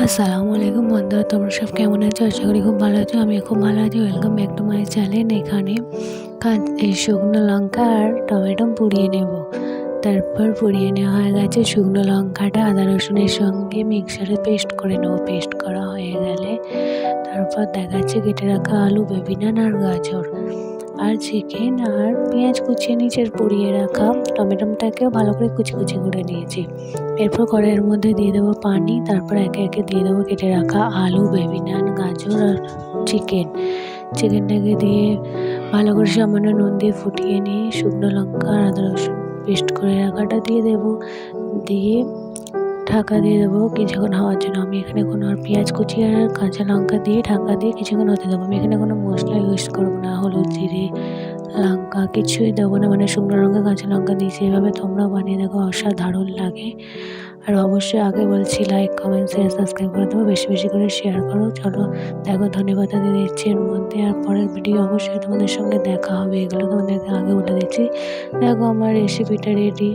আসসালামু আলাইকুম বন্ধুরা তোমরা সব কেমন আছো? আশা করি খুব ভালো আছো আমি খুব ভালো আছি। Welcome back to my channel এখানে এই শুকনো লঙ্কা আর টমেটো পুড়িয়ে নেব। তারপর পুড়িয়ে নেওয়া হয়ে গেছে শুকনো লঙ্কাটা, আদা রসুনের সঙ্গে মিক্সারে পেস্ট করে নেব। পেস্ট করা হয়ে গেলে তারপর দেখাচ্ছে কেটে রাখা আলু, বেবিনান আর গাজর। আর চিকেন আর পেঁয়াজ কুচিয়ে নিচের পুড়িয়ে রাখা টমেটোটাকেও ভালো করে কুচি কুচি করে নিয়েছি। এরপর কড়াইয়ের মধ্যে দিয়ে দেবো পানি, তারপর একে একে দিয়ে দেবো কেটে রাখা আলু বেবিনান গাজর আর চিকেন। চিকেনটাকে দিয়ে ভালো করে সামান্য নুন দিয়ে ফুটিয়ে নিয়ে শুকনো লঙ্কা আর আদা রসুন পেস্ট করে রাখাটা দিয়ে দেবো। দিয়ে ঢাকা দিয়ে দেবো কিছুক্ষণ হওয়ার জন্য। আমি এখানে কোনো আর পেঁয়াজ কুচি আর কাঁচা লঙ্কা দিয়ে ঢাকা দিয়ে কিছুক্ষণ হতে দেবো। আমি এখানে কোনো মশলা ইউজ করব না, হলুদ, জিরে, লঙ্কা কিছুই দেবো না। মানে শুকনো লঙ্কা, কাঁচা লঙ্কা দিয়েছি এভাবে তোমরাও বানিয়ে দেখো, অসাধারণ লাগে। আর অবশ্যই আগে বলছি লাইক কমেন্ট শেয়ার সাবস্ক্রাইব করে দেবো। বেশি বেশি করে শেয়ার করো। চলো, দেখো, ধন্যবাদ দিয়ে দিচ্ছি এর মধ্যে। আর পরের ভিডিও অবশ্যই তোমাদের সঙ্গে দেখা হবে। এগুলো তোমাদেরকে আগে বলে দিচ্ছি। দেখো, আমার রেসিপিটা রেডি